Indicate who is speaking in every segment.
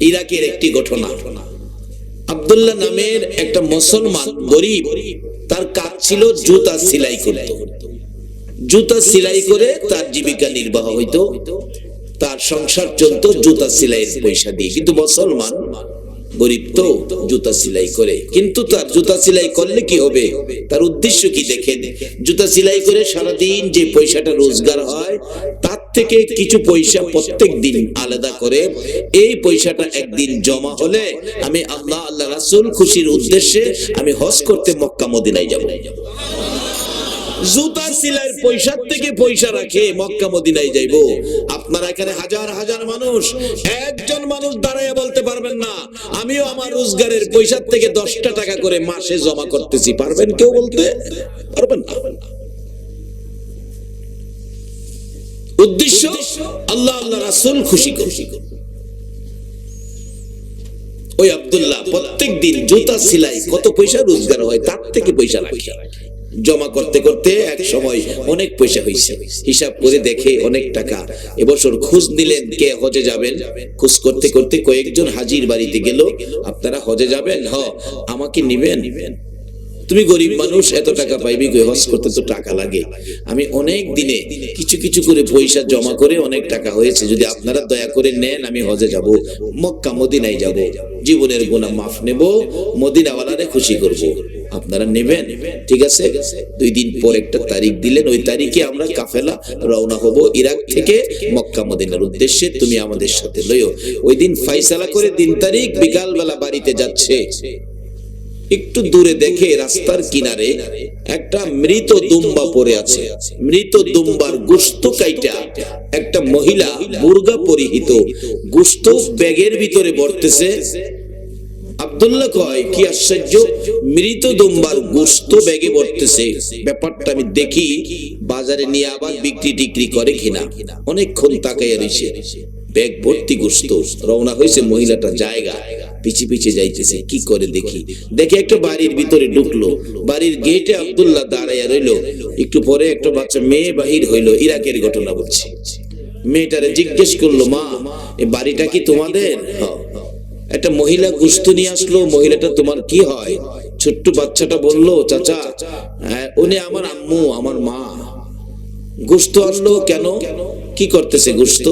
Speaker 1: ইরাকের একটি ঘটনা। আব্দুল্লাহ নামের একটা মুসলমান গরিব, তার কাজ ছিল জুতা সেলাই করত। জুতা সেলাই করে তার জীবিকা নির্বাহ হইতো। তার সংসার চলতো জুতা সেলাইয়ের পয়সা দিয়ে। কিন্তু মুসলমান গরিব তো জুতা সেলাই করে। কিন্তু তার জুতা সেলাই করলে কি হবে? তার উদ্দেশ্য কি দেখেন? জুতা সেলাই করে সারাদিন যে পয়সাটা রোজগার হয়, তার থেকে কিছু পয়সা প্রত্যেক দিন আলাদা করে। এই পয়সাটা একদিন জমা হলে আমি আল্লাহ আল্লাহ রাসূল খুশির উদ্দেশ্যে আমি হজ করতে মক্কা, মদিনায় যাব। জুতা পয়সার থেকে পয়সা রাখে মক্কা, মদিনায় যাইবো। আপনারা এখানে হাজার হাজার মানুষ, একজন মানুষ দাঁড়াইয়া বলতে পারবেন না, আমিও আমার রোজগারের পয়সার থেকে দশটা টাকা করে মাসে জমা করতেছি, পারবেন কেউ বলতে? পারবেন না। উদ্দেশ্য আল্লাহ আল্লাহ রাসূল খুশি খুশি ওই আব্দুল্লাহ প্রত্যেক দিন জুতা সেলাই কত পয়সা রোজগার হয় তার থেকে পয়সা রাখে। জমা করতে করতে এক সময় অনেক পয়সা হয়েছে। হিসাব করে দেখে অনেক টাকা। এবছর খোঁজ নিলেন কে হজে যাবেন। খোঁজ করতে করতে কয়েকজন হাজির বাড়িতে গেল। আপনারা হজে যাবেন? হ, আমাকে নিবেন। তুমি গরিব মানুষ, এত টাকা পাইবি হজ করতে তো টাকা লাগে। আমি অনেক দিনে কিছু কিছু করে পয়সা জমা করে অনেক টাকা হয়েছে। যদি আপনারা দয়া করে নেন, আমি হজে যাব, মক্কা, মদিনায় যাব। জীবনের গুনাহ মাফ নেব, মদিনাওয়ালারে খুশি করব। আপনারা নেবেন, ঠিক আছে? দুই দিন পর একটা তারিখ দিলেন। ওই তারিখে আমরা কাফেলা রওনা হব ইরাক থেকে মক্কা, মদিনার উদ্দেশ্যে। তুমি আমাদের সাথে লইও। ওই দিন ফাইসালা করে দিন তারিখ বিকালবেলা বাড়িতে যাচ্ছে। একটু দূরে দেখে রাস্তার কিনারে একটা মৃত দুম্বা পড়ে আছে। মৃত দুম্বার গুস্ত কাইটা একটা মহিলা বুর্গা পরিহিত। গুস্ত ব্যাগের ভিতরে বর্তেছে। আব্দুল্লাহ কয়, কি আশ্চর্য, মৃত দুম্বার গোস্ত ব্যাগে বর্তেছে। ব্যাপারটা আমি দেখি, বাজারে নিয়ে আবার বিক্রি টিক্রি করে কিনা। অনেকক্ষণ তাকাইয়া রয়েছে ব্যাগ ভর্তি গোস্ত। রওনা হয়েছে মহিলাটা জায়গা পিছে পিছে যাইতেছে কি করে দেখি? দেখে। একটা বাড়ির ভিতরে ঢুকলো। বাড়ির গেটে আবদুল্লাহ দাঁড়াইয়া রইল। একটু পরে একটা বাচ্চা মেয়ে বাহির হইল ইরাকের ঘটনা বলছি। মেয়েটারে জিজ্ঞেস করল মা এ বাড়িটা কি তোমাদের? হ্যাঁ একটা মহিলা গুস্ত নিয়ে আসলো মহিলাটা তোমার কি হয়? ছোট্ট বাচ্চাটা বলল চাচা হ্যাঁ, উনি আমার আম্মু আমার মা। গুস্ত আনলো কেন? কি করতেছে গুস্ত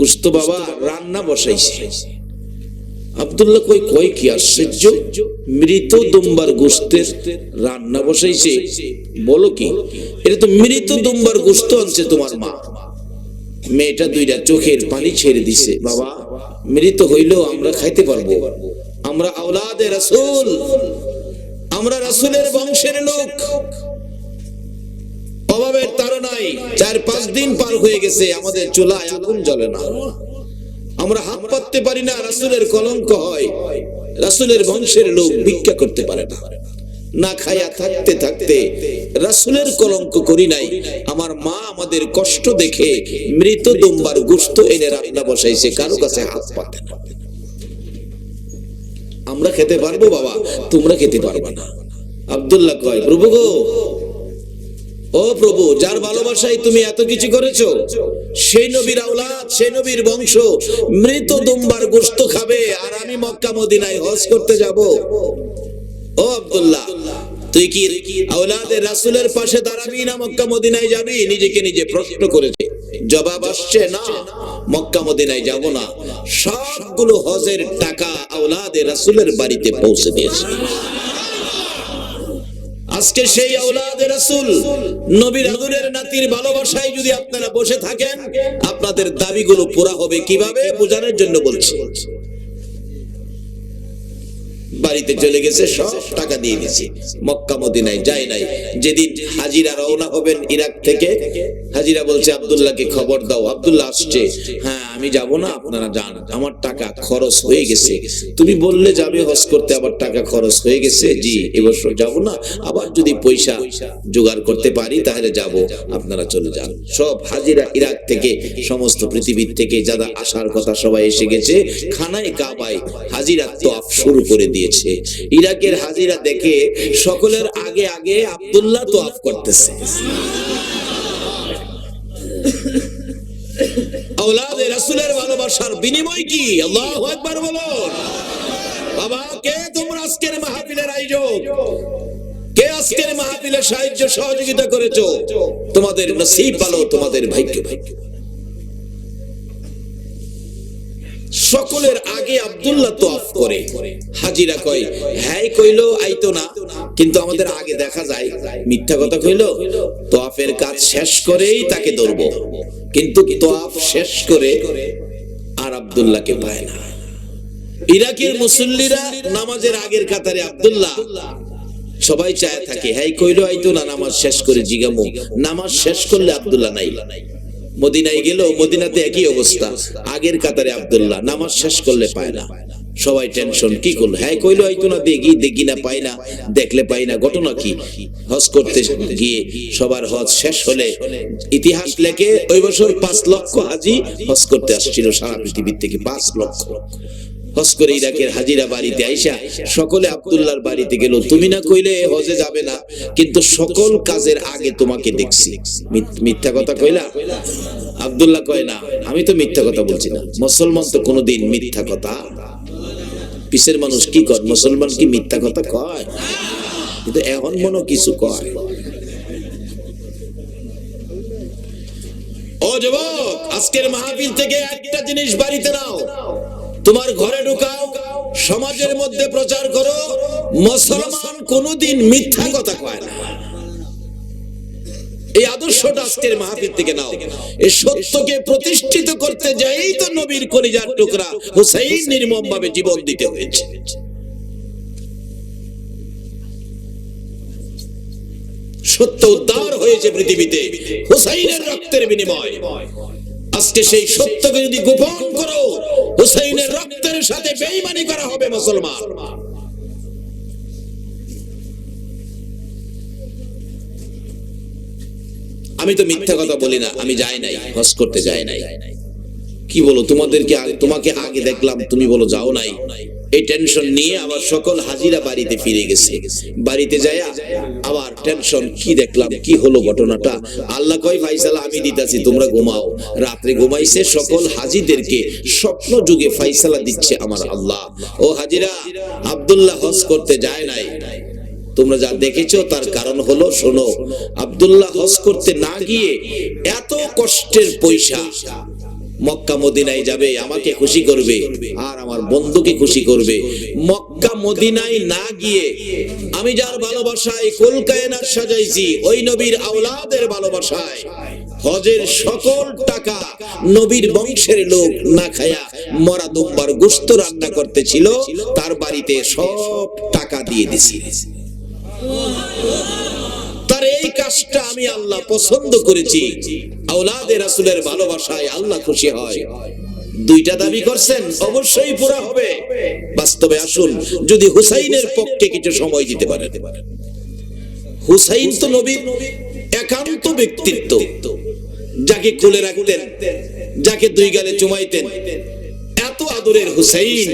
Speaker 1: গুস্ত বাবা রান্না বসাইছে। আব্দুল্লাহ কই কই কি আশ্চর্য? মৃত দুম্বার গোস্তের রান্না বসাইছে। বলো কি? এটা তো মৃত দুম্বার গোস্ত আনছে তোমার মা। মেয়েটা দুইটা চোখের পানি ছেড়ে দিছে। বাবা, মৃত হইলেও আমরা খাইতে পারব। আমরা আওলাদে রাসূল। আমরা রাসূলের বংশের লোক। অভাবের তাড়নায় চার পাঁচ দিন পার হয়ে গেছে, আমাদের চুলায় আগুন জ্বলে না। আমরা হাত পাততে পারি না, রাসূলের কলঙ্ক হয়। রাসূলের বংশের লোক ভিক্ষা করতে পারে না। না থাকতে থাকতে রাসূলের কলঙ্ক করি নাই। আমার মা আমাদের কষ্ট দেখে মৃত দুম্বার গোশত এনে রান্না বসাইছে, কারও কাছে হাত পাতে না। আমরা খেতে পারব বাবা? তোমরা খেতে পারবে না। আব্দুল্লাহ কয়, প্রভু গো ও প্রভু, যার ভালোবাসায় তুমি এত কিছু করেছ, সেই নবীর আওলাদ, সেই নবীর বংশ মৃত দুম্বার গোস্ত খাবে, আর আমি মক্কা মদিনায় হজ করতে যাব। ও আব্দুল্লাহ, তুই কি আওলাদের রাসূলের পাশে দাঁড়াবি না মক্কা মদিনায় যাবি? নিজেকে নিজে প্রশ্ন করেছে। জবাব আসছে, না, মক্কা মদিনায় যাব না। সবগুলো হজের টাকা আওলাদের রাসূলের বাড়িতে পৌঁছে দিয়েছে। আজকে সেই আওলাদের রাসূল নবীর আদুরের নাতির ভালোবাসায় যদি আপনারা বসে থাকেন, আপনাদের দাবিগুলো পুরা হবে কীভাবে? বোঝানোর জন্য বলছি। বাড়িতে চলে গেছে, সব টাকা দিয়ে দিয়েছে। মক্কা, মদিনায় যায় নাই। যেদিন হাজিরা রওনা হবেন ইরাক থেকে, হাজিরা বলছে, আব্দুল্লাহকে খবর দাও। আব্দুল্লাহ আসছে। হ্যাঁ আমি যাব না, আপনারা যান। আমার টাকা খরচ হয়ে গেছে। তুমি বললে যাবে, হজ করতে আবার টাকা খরচ হয়ে গেছে। জি এবছর যাব না। আবার যদি পয়সা জোগাড় করতে পারি, তাহলে যাব। আপনারা চলে যান। সব হাজিরা ইরাক থেকে, সমস্ত পৃথিবীর থেকে যারা আসার কথা সবাই এসে গেছে, খানায় কাবায় হাজিরা তো শুরু করে দিয়েছে। ইরাকের হাজিরা দেখে সকলের আগে আগে আব্দুল্লাহ তো আফ করতেছে রাসূলের ভালোবাসার বিনিময় কি? আল্লাহু আকবার বলুন। বাবা, কে তোমরা আজকের মাহফিলের আয়োজক? কে আজকের মাহফিলের সাহায্য সহযোগিতা করেছ? তোমাদের নসিব ভালো, তোমাদের ভাগ্য ভাগ্য সকলের আগে আব্দুল্লাহ তোয়াফ করে। হাজিরা কয় হ্যাঁ কইলো, আইতো না। কিন্তু আমাদের আগে দেখা যায়, মিথ্যা কথা কইলো, তোয়াফের কাজ শেষ করেই তাকে ধরবো। কিন্তু তোয়াফ শেষ করে আর আব্দুল্লাহকে পায় না। ইরাকের মুসল্লিরা নামাজের আগের কাতারে আব্দুল্লাহ সবাই চায় থাকে হ্যাঁ কইলো, আইতো না, নামাজ শেষ করে জিগামু। নামাজ শেষ করলে আব্দুল্লাহ নাই। মদিনায় গেল মদিনাতে একই অবস্থা। আগের কাতারে আবদুল্লাহ, নামাজ শেষ করলে পায় না। সবাই টেনশন, কি করল? হ্যাঁ কইলো হয়তো না, দেখি দেখি না, পাই না, দেখলে পাই না, ঘটনা কি? হজ করতে গিয়ে সবার হজ শেষ হলে ইতিহাস লেখে, ওই বছর পাঁচ লক্ষ হাজি হজ করতে আসছিল সারা পৃথিবীর থেকে, পাঁচ লক্ষ। হজ করে ইরাকের হাজিরা বাড়িতে আইসা সকলে আব্দুল্লাহর বাড়িতে গেল। তুমি না কইলে হজে যাবে না, কিন্তু সকল কাজের আগে তোমাকে দেখছি। মিথ্যা কথা কইলা? আব্দুল্লাহ কয়, না, আমি তো মিথ্যা কথা বলছি না। মুসলমান তো কোনোদিন মিথ্যা কথা পিসের মানুষ কি কর মুসলমান কি মিথ্যা কথা কয়? কিন্তু এখন মনে কিছু কয়। ও যুবক, আজকের মাহফিল থেকে একটা জিনিস বাড়িতে নাও। তোমার ঘরে ঢুকাও, সমাজের মধ্যে প্রচার করো, মুসলমান কোনোদিন মিথ্যা কথা কয় না। এই আদর্শটা আজকের মাহফিল থেকে নাও। এই সত্যকে প্রতিষ্ঠিত করতে যাই তো নবীর কলিজার টুকরা হুসাইন নির্মম ভাবে জীবন দিতে হয়েছে। সত্য উদ্ধার হয়েছে পৃথিবীতে, হুসাইনের রক্তের বিনিময়। আজকে সেই সত্যকে যদি গোপন করো, হুসাইনের রক্তের সাথে বেইমানি করা হবে মুসলমান। আমি তো মিথ্যা কথা বলি না, আমি যাই নাই, হজ করতে যাই নাই। কি বলো, তোমাদেরকে তোমাকে আগে দেখলাম, তুমি বলো যাও নাই। এই টেনশন নিয়ে আবার সকল হাজিরা বাড়িতে ফিরে গেছে। বাড়িতে যায় আবার টেনশন কি দেখলাম, কি হলো ঘটনাটা? আল্লাহ কয়, ফাইসালা, আমি দিতাছি, তোমরা ঘুমাও। রাত্রে ঘুমাইছে সকল হাজিদেরকে স্বপ্ন যুগে ফাইসালা দিচ্ছে আমার আল্লাহ। ও হাজিরা, আব্দুল্লাহ হজ করতে যায় নাই। তোমরা যা দেখেছ তার কারণ হলো, শোনো, আব্দুল্লাহ হজ করতে না গিয়ে এত কষ্টের পয়সা মক্কা মদিনায় যাবে, আমাকে খুশি করবে আর আমার বন্ধুকে খুশি করবে। মক্কা মদিনায় না গিয়ে আমি যার ভালোবাসায় কলকায়না সাজাইছি, ওই নবীর আওলাদের ভালোবাসায়। হজের সকল টাকা নবীর বংশের লোক না খায়া মরা দুম্বার গুস্ত রান্না করতেছিল, তার বাড়িতে সব টাকা দিয়ে দিছি। এই কাজটা আমি আল্লাহ পছন্দ করেছি। আওলাদে রাসূলের ভালোবাসায় আল্লাহ খুশি হয়। দুইটা দাবি করছেন, অবশ্যই পুরা হবে। বাস্তবে আসুন, যদি হুসাইনের পক্ষে কিছু সময় দিতে পারেন। হুসাইন তো নবীর একান্ত ব্যক্তিত্ব। যাকে কোলে রাখতেন, যাকে দুই গালে চুমাইতেন, এত আদরের হুসাইন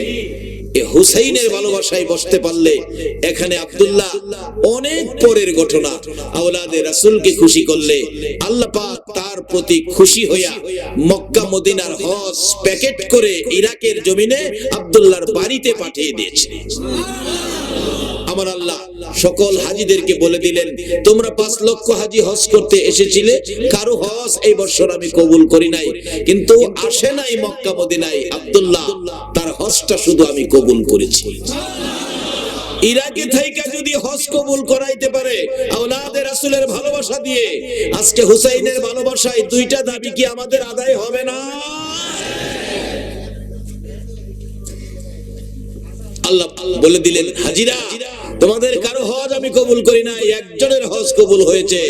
Speaker 1: হুসাইনের ভালোবাসায় বসতে পারলে এখানে আব্দুল্লাহ অনেক পরের ঘটনা। আওলাদে রাসূলকে খুশি করলে আল্লাহ তার প্রতি খুশি হইয়া মক্কা মদিনার হজ প্যাকেট করে ইরাকের জমিনে আব্দুল্লাহর বাড়িতে পাঠিয়ে দিয়েছে। আমার আল্লাহ সকল হাজিদেরকে বলে দিলেন, তোমরা পাঁচ লক্ষ হাজি হজ করতে এসেছিলে, কারও হজ এই বছর আমি কবুল করি নাই। কিন্তু আসে নাই মক্কা মদিনায় আব্দুল্লাহ, তার হজটা শুধু আমি কবুল করেছি। ইরাকে থাইকা যদি হজ কবুল করাইতে পারে রাসূলের ভালোবাসা দিয়ে, আজকে হুসাইনের ভালোবাসায় দুইটা দাবি কি আমাদের আদায় হবে না? আল্লাহ বলে দিলেন, হাজিরা তোমাদের কারও হজ আমি কবুল করি নাই, একজনের হজ কবুল হয়েছে।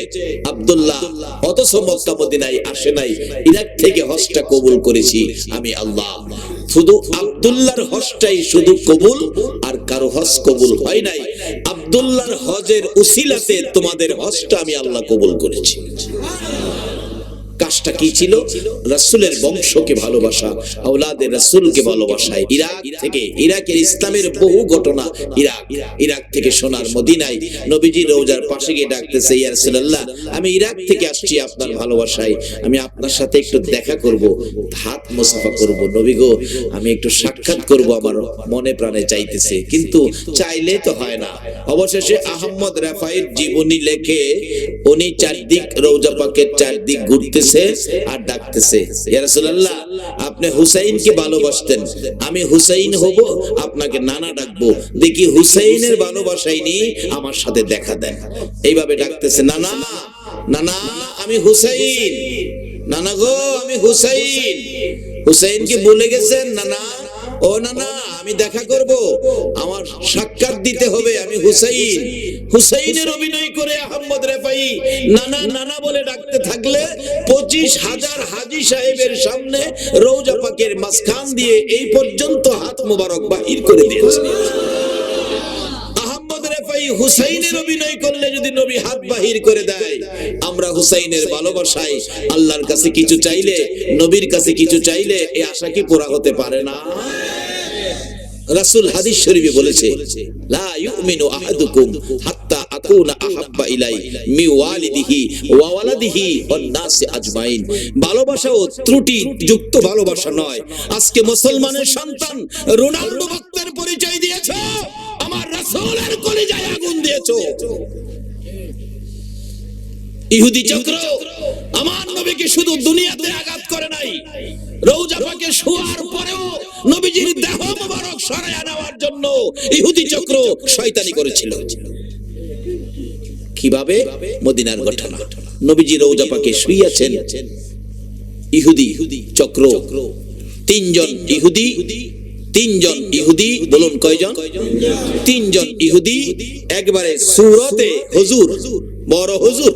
Speaker 1: আব্দুল্লাহ, অথচ মক্কা মদিনায় আসে নাই, ইরাক থেকে হজটা কবুল করেছি আমি আল্লাহ। শুধু আব্দুল্লাহর হজটাই শুধু কবুল, আর কারও হজ কবুল হয় নাই। আব্দুল্লাহর হজের উসিলাতে তোমাদের হজটা আমি আল্লাহ কবুল করেছি। কাজটা কি ছিল? রাসূলের বংশকে ভালোবাসা, আওলাদের রাসূলকে ভালোবাসায় ইরাক থেকে ইরাকের ইসলামের বহু ঘটনা ইরাক। ইরাক থেকে সোনার মদিনায় নবীজি রোজার পাশে গিয়ে ডাকতেছে, ইয়া রাসূলুল্লাহ, আমি ইরাক থেকে আসছি আপনার ভালোবাসায়। আমি আপনার সাথে একটু দেখা করব, হাত মোসাফা করব। নবী গো, আমি একটু সাক্ষাৎ করব, আমার মনে প্রাণে চাইতেছে। কিন্তু চাইলে তো হয় না। অবশেষে আহমদ রাফাইর জীবনী লেখে, উনি চারদিক রৌজা পাকের চারদিক ঘুরতেছে আর ডাকতেছে। ইয়া হুসাইনকে ভালোবাসতেন। আমি হুসাইন হব, আপনাকে নানা ডাকবো। দেখি হুসাইনের ভালোবাসাই আমার সাথে দেখা দেন। এইভাবে ডাকতেছে, নানা নানা, আমি হুসাইন। নানা গো, আমি হুসাইন। বলে গেছেন, নানা? ও নানা, আমি দেখা করব। আমার সাক্ষাৎ দিতে হবে, আমি হুসাইন। হুসাইনের অভিনয় করে আহমদ রেফাই নানা নানা বলে ডাকতে থাকলে পঁচিশ হাজার হাজি সাহেবের সামনে রৌজা পাকের মাঝখান দিয়ে এই পর্যন্ত হাত মোবারক বাহির করে দিয়েছে। হুসাইনের অভিনয় করলে যদি নবী হাত বাহির করে দেয়, আমরা হুসাইনের ভালোবাসায় আল্লাহর কাছে কিছু চাইলে, নবীর কাছে কিছু চাইলে এই আশা কি পুরা হতে পারে না? রাসূল হাদিস শরীফে বলেছে, লা ইউমিনু আহাদুকুম হাত্তা আকুনা আহাব্বা ইলাই মি ওয়ালিদিহি ওয়া ওয়ালাদিহি ওয়ান আজমাইন। ভালোবাসা ও ত্রুটি যুক্ত ভালোবাসা নয়। আজকে মুসলমানের সন্তান রোনাল্ডো ভক্তের পরিচয় দিয়েছ, আমার রাসূলের কলিজায় আগুন দিয়েছ। ইহুদি চক্র, আমার নবীকে শুধু দুনিয়াতে আঘাত করে নাই রৌজা পাকে শোয়ার পরেও নবীজির দেহ মোবারক সরায়া নেওয়ার জন্য ইহুদি চক্র শয়তানি করেছিল। কীভাবে? মদিনার ঘটনা। নবীজি রৌজা পাকে শুইয়াছেন। ইহুদি চক্র, তিনজন ইহুদি তিনজন ইহুদি, বলুন কয়জন? তিনজন ইহুদি, একবারে সুরতে হুজুর, বড় হুজুর।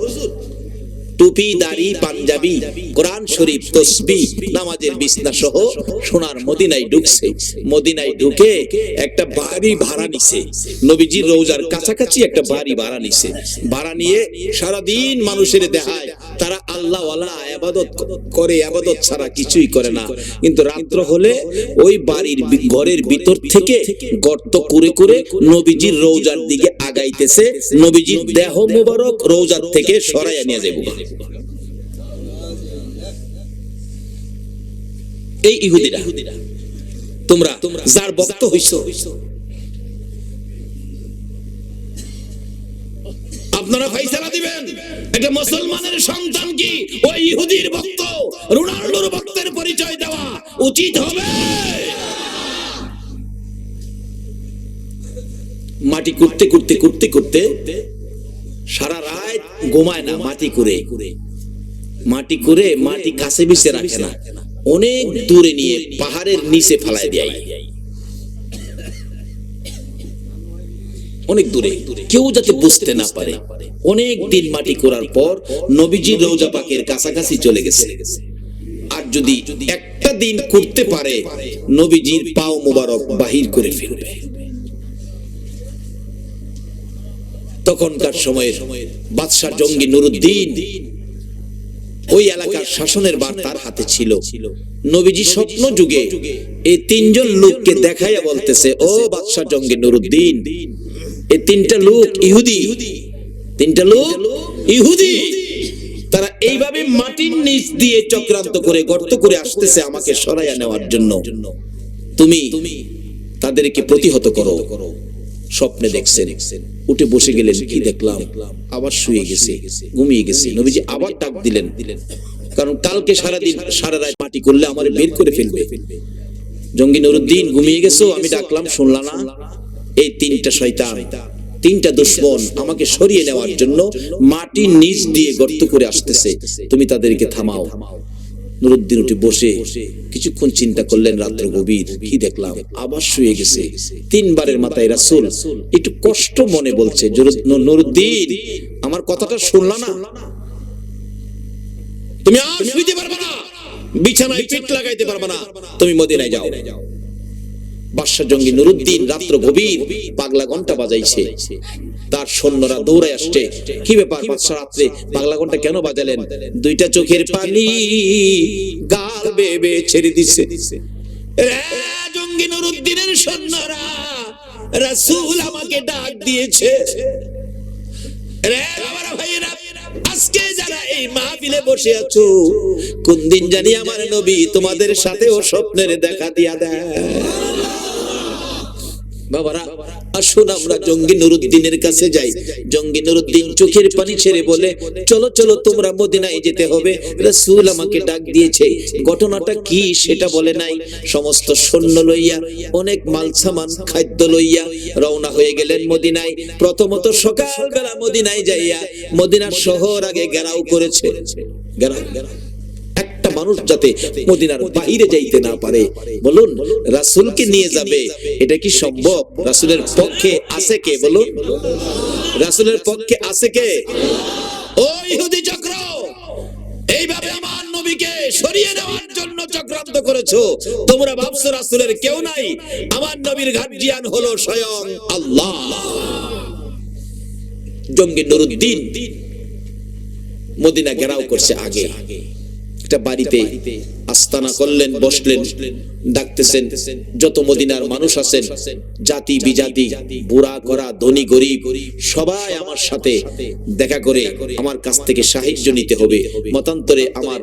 Speaker 1: টুপি, দাড়ি, পাঞ্জাবি, কোরআন শরীফ, তসবি, নামাজের বিছনা সহ সোনার মদিনায় ঢুকছে। মদিনায় ঢুকে একটা বাড়ি ভাড়া নিছে। নবীজির রোজার কাছাকাছি একটা বাড়ি ভাড়া নিছে। ভাড়া নিয়ে সারাদিন মানুষের দেখায় তারা আল্লাহ আবাদত করে, আবাদত ছাড়া কিছুই করে না। কিন্তু রাত্র হলে ওই বাড়ির ঘরের ভিতর থেকে গর্ত করে করে নবীজির রোজার দিকে আগাইতেছে। নবীজির দেহ মুবারক রোজার থেকে সরাইয়া নিয়ে যাব এই ইহুদিরা, তোমরা যার হইছ, আপনারা দিবেন। মুসলমানের সন্তান কি? ওই ইহুদির ভক্ত রোনাল্ডোর ভক্তের পরিচয় দেওয়া উচিত হবে। মাটি করতে করতে করতে করতে সারা রাত ঘুমায় না, মাটি করে। মাটি করে মাটি কাছে বিছে রাখে না। অনেক দূরে নিয়ে পাহাড়ের নিচে ফেলায় দেয়। অনেক দূরে। কেউ যাতে বুঝতে না পারে। অনেক দিন মাটি করার পর নবীজি রোজা পাকের কাছাকাছি চলে গেছে। আর যদি একটা দিন করতে পারে, নবীজির পাও মুবারক বাহির করে ফেলবে। তখনকার সময়ের বাদশাহ জঙ্গি নুরুদ্দিন ওই এলাকার শাসনের বার তার হাতে ছিল। নবীজি স্বপ্ন যুগে এই তিনজন লোককে দেখাইয়া বলতেছে, ও বাদশাহ জঙ্গি নুরুদ্দিন এই তিনটা লোক ইহুদি, তিনটা লোক ইহুদি। তারা এইভাবে মাটির নিচ দিয়ে চক্রান্ত করে গর্ত করে আসতেছে আমাকে সরাইয়া নেওয়ার জন্য। তুমি তাদেরকে প্রতিহত করো। স্বপ্নে দেখছেন। উঠে বসে গেলেন, কি দেখলাম? আবার শুয়ে গেছে, ঘুমিয়ে গেছে। নবীজি আবার ডাক দিলেন, কারণ কালকে সারাদিন সারা রাত মাটি করলে আমার বের করে ফেলবে। জঙ্গি নুরুদ্দিন, ঘুমিয়ে গেছো? আমি ডাকলাম, শুনলা না? এই তিনটা শয়তান, তিনটা দুশ্মন আমাকে সরিয়ে নেওয়ার জন্য মাটির নিচ দিয়ে গর্ত করে আসতেছে। তুমি তাদেরকে থামাও। নুরুদ্দিন উঠে বসে কিছুক্ষণ চিন্তা করলেন রাত্র গভীর। কি দেখলাম? আবার শুয়ে গেছে। তিনবারের মাথায় রাসুল একটু কষ্ট মনে বলছে নুরুদ্দিন, আমার কথাটা শুনলাম না? তুমি আর বিছানায় পিঠ লাগাইতে পারবে না। তুমি মদিনায় যাও। বাদশাহ জঙ্গি নুরুদ্দিন রাত্র গভীর পাগলা ঘণ্টা বাজাইছে। তার সৈন্যরা দৌড়ে আসছে। কি ব্যাপার বাদশাহ রাত্রে পাগলা ঘণ্টা কেন বাজালেন? দুইটা চোখের পানি গাল বেবে ছেড়ে দিছে। জঙ্গি নুরুদ্দিনের সৈন্যরা রাসূল আমাকে ডাক দিয়েছে। রে ভাইয়েরা, আজকে যারা এই মাহফিলে বসে আছো কোন দিন জানি আমার নবী তোমাদের সাথেও স্বপ্নের দেখা দিয়া দেয়। বাবারা, আসুন আমরা জঙ্গি নুরুদ্দিনের কাছে যাই। জঙ্গি নুরুদ্দিন চোখের পানি ছেড়ে বলে, চলো চলো, তোমরা মদিনায় যেতে হবে। রাসূল আমাকে ডাক দিয়েছে, ঘটনাটা কি সেটা বলে নাই? সমস্ত সৈন্য লইয়া, অনেক মাল সামান খাদ্য লইয়া রওনা হয়ে গেলেন মদিনায়। প্রথমত সকালবেলা মদিনায় যাইয়া মদিনার শহর আগে ঘেরাও করেছে। ঘেরাও একটা মানুষ যাতে মদিনার বাইরে যাইতে না পারে। বলুন, রাসূলকে নিয়ে যাবে, এটা কি সম্ভব? রাসূলের পক্ষে আছে কে? বলুন। রাসূলের পক্ষে আছে কে? ও ইহুদি চক্র, এইভাবে আমার নবীকে সরিয়ে নেওয়ার জন্য চক্রান্ত করেছ। তোমরা ভাবছ রাসূলের কেউ নাই? আমার নবীর গার্জিয়ান হলো স্বয়ং আল্লাহ। জঙ্গি নুরুদ্দিন মদিনা ঘেরাও করছে আগে। একটা বাড়িতে আস্তানা করলেন, বসলেন, ডাকতেছেন, যত মদিনার মানুষ আছেন, জাতি বিজাতি, বুড়া করা, ধনী গরিব, সবাই আমার সাথে দেখা করে আমার কাছ থেকে সাহায্য নিতে হবে। মতান্তরে আমার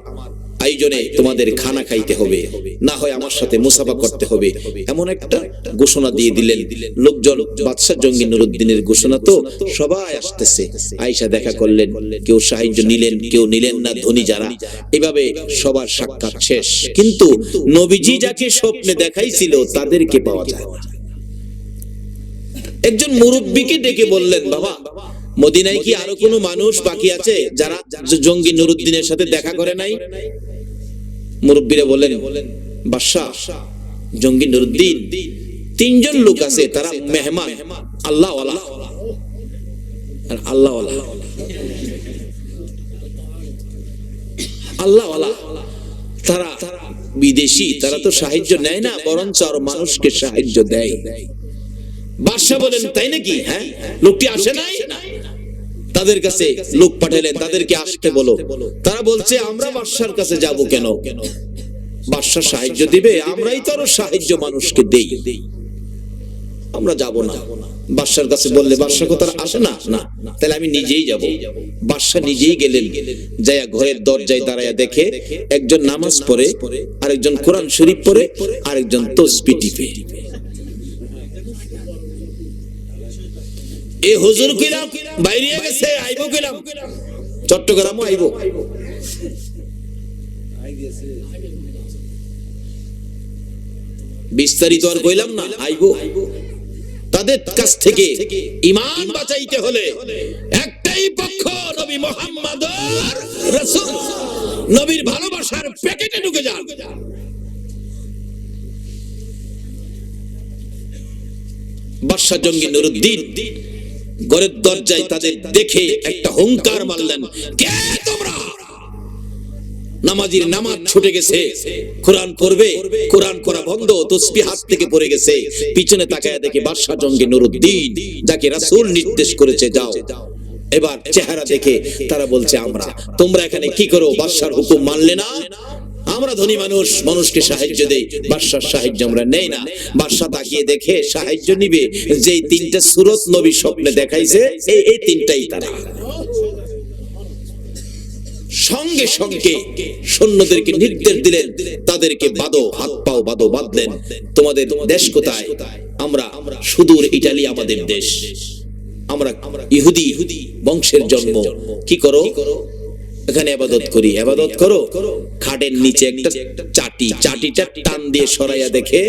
Speaker 1: আয়োজনে তোমাদের খানা খাইতে হবে। না হয় আমার সাথে মুসাফা করতে হবে। এমন একটা ঘোষণা দিয়ে দিলেন লোকজন। বাদশাহ জঙ্গি নুরুদ্দিনের ঘোষণা তো সবাই আসতেছে। আয়সা দেখা করলেন, কেউ সাহায্য নিলেন, কেউ নিলেন না ধনী যারা। এভাবে সবার সাক্ষাৎ শেষ। কিন্তু নবীজি যাকে স্বপ্নে দেখাইছিল, তাদেরকে পাওয়া যায়। একজন মুরব্বীকে ডেকে বললেন, বাবা মদিনায় কি আরও কোনো মানুষ বাকি আছে যারা জঙ্গি নুরুদ্দিনের সাথে দেখা করে নাই? মুরব্বীরা বলেন বাদশাহ জঙ্গি নুরুদ্দিন তিনজন লোক আছে তারা মেহমান আল্লাহ আর আল্লাহ আল্লাহ তারা বিদেশি তারা তো সাহায্য নেয় না বরঞ্চ আরও মানুষকে সাহায্য দেয়। বাদশাহ বলেন তাই নাকি? হ্যাঁ? লোকটি আসে নাই। তাদের কাছে লোক পাঠালেন, তাদেরকে আসতে বলো। তারা বলছে, আমরা বাদশার কাছে যাব কেন? বাদশা সাহায্য দিবে, আমরাই তো আরও সাহায্য মানুষকে দেই। আমরা যাব না। বাদশার কাছে বললে, বাদশা কথা আসে না? না, তাহলে আমি নিজেই যাব। বাদশা নিজেই গেলেন। যাইয়া ঘরের দরজায় দাঁড়াইয়া দেখে, একজন নামাজ পড়ে, আরেকজন কোরআন শরীফ পড়ে, আরেকজন তসবি টিপে। এ হুজুর কইলাম, বাইরে গেছে, আইবো কইলাম। চট্টগ্রামও আইবো। বিস্তারিত আর কইলাম না, আইবো। তাদের কাছ থেকে ইমান বাঁচাইতে হলে একটাই পক্ষ, নবী মোহাম্মদ রাসূল। নবীর ভালোবাসার প্যাকেটে ঢুকে যান। বাদশাহ জঙ্গি নুরুদ্দিন ঘরের দরজায় তাদের দেখে একটা হুঙ্কার মারলেন, কে তোমরা? নামাজির নামাজ ছুটে গেছে, কোরআন পড়বে, কোরআন করা বন্ধ তসবি হাত থেকে পড়ে গেছে, পিছনে তাকায় দেখে বাদশাহ জঙ্গি নুরুদ্দিন, যাকে রাসূল নির্দেশ করেছে, যাও। এবার চেহারা দেখে তারা বলছে, আমরা, তোমরা এখানে কি করো? বাদশার হুকুম মানলে না? আমরা ধনী মানুষ, মানুষকে সাহায্য দেই। বাদশার সাহায্য আমরা নেই না। বাদশা তাকিয়ে দেখে সাহায্য নিবে। যেই তিনটা সুরত নবী স্বপ্নে দেখাইছে, এই এই তিনটাই তারা। সঙ্গে সঙ্গে সৈন্যদেরকে নির্দেশ দিলেন। তাদেরকে বাদো হাত পাও বাদো বাঁধলেন। তোমাদের দেশ কোথায়? আমরা সুদূর ইটালি, আমাদের দেশ। আমরা ইহুদি ইহুদি বংশের জন্ম। কি করো? এখানে আবাদত করি, আবাদত করো। খাটের নিচে একটা চাটি, চাটিটা টান দিয়ে সরাইয়া দেখে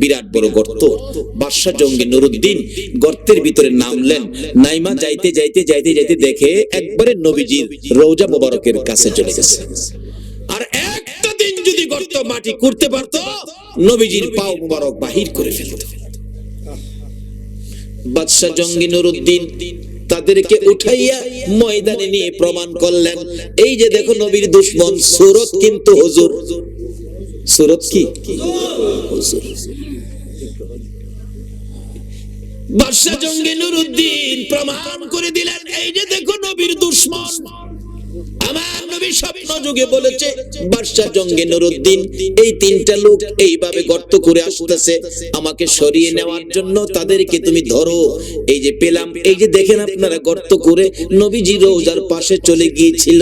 Speaker 1: বিরাট বড় গর্ত। বাদশাহ জঙ্গি নুরুদ্দিন গর্তের ভিতরে নামলেন। নাইমা যাইতে যাইতে যাইতে যাইতে দেখে একবারে নবীজির রৌজা মোবারকের কাছে চলে গেছে। আর একটা দিন যদি গর্ত মাটি করতে পারতো, নবীজির পাও মোবারক বাহির করে ফেলত। বাদশাহ জঙ্গি নুরুদ্দিন তাদেরকে উঠাইয়া ময়দানে নিয়ে প্রমাণ করলেন। এই যে দেখো নবীর দুশ্মন, সুরত কিন্তু হুজুর। সুরত কি? হুজুর। জঙ্গি নুরুদ্দিন প্রমাণ করে দিলেন, এই যে দেখো নবীর দুশ্মন। আমার নবী স্বপ্ন যুগে বলেছে জঙ্গে নুরুদ্দিন, এই তিনটা লোক এইভাবে গর্ত করে আসতেছে। আমাকে সরিয়ে নেওয়ার জন্য তাদেরকে তুমি ধরো। এই যে পেলাম, এই যে দেখেন আপনারা গর্ত করে নবীজি রোজার পাশে চলে গিয়েছিল।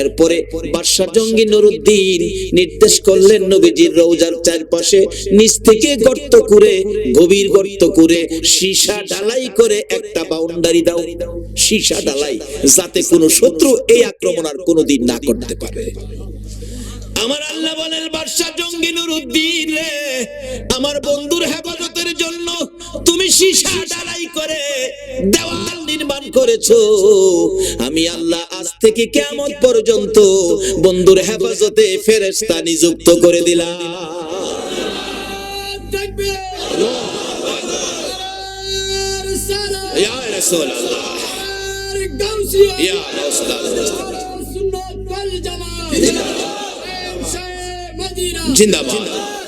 Speaker 1: এরপরে নুরুদ্দিন নির্দেশ করলেন নবীজির রোজার চারপাশে নিচ থেকে গর্ত করে, গভীর গর্ত করে সীসা ঢালাই করে একটা বাউন্ডারি দাও। সীসা ঢালাই, যাতে কোনো শত্রু এই আক্রমণ আর কোনোদিন না করতে পারে। আমার আল্লাহ বলেন বাদশাহ জঙ্গিনুর উদ্দিন রে আমার বন্ধুর হেফাজতের জন্য তুমি সীসা ডালাই করে দেওয়াল নির্মাণ করেছ। আমি আল্লাহ আজ থেকে কেমন পর্যন্ত বন্ধুর হেফাজতে ফেরেশতা নিযুক্ত করে দিলাম। ইয়া রাসূলুল্লাহ। ইয়া রাসূলুল্লাহ। জিন্দাবাদ